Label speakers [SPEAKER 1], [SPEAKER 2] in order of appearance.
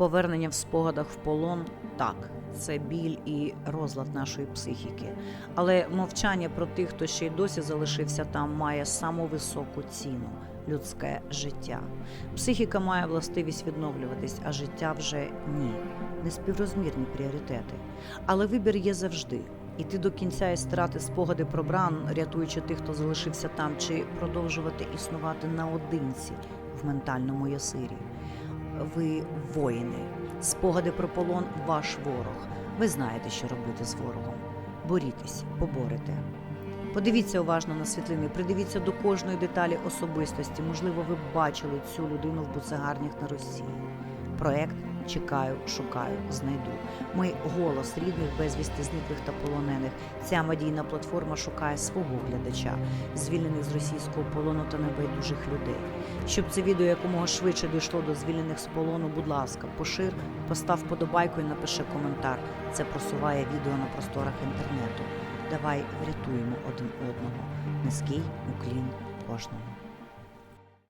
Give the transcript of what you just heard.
[SPEAKER 1] Повернення в спогадах в полон так, це біль і розлад нашої психіки. Але мовчання про тих, хто ще й досі залишився там, має саму високу ціну людське життя. Психіка має властивість відновлюватись, а життя вже ні. Неспіврозмірні пріоритети. Але вибір є завжди. Іти до кінця і стирати спогади про бран, рятуючи тих, хто залишився там, чи продовжувати існувати наодинці в ментальному ясирі. Ви воїни. Спогади про полон ваш ворог. Ви знаєте, що робити з ворогом. Борітесь, поборете. Подивіться уважно на світлини, придивіться до кожної деталі особистості. Можливо, ви бачили цю людину в буцегарнях на Росії. Проект чекаю, шукаю, знайду. Ми голос рідних безвісти зниклих та полонених. Ця медійна платформа шукає свого глядача, звільнених з російського полону та небайдужих людей. Щоб це відео якомога швидше дійшло до звільнених з полону, будь ласка, пошир, постав подобайку і напиши коментар. Це просуває відео на просторах інтернету. Давай врятуємо один одного. Низький уклін кожному.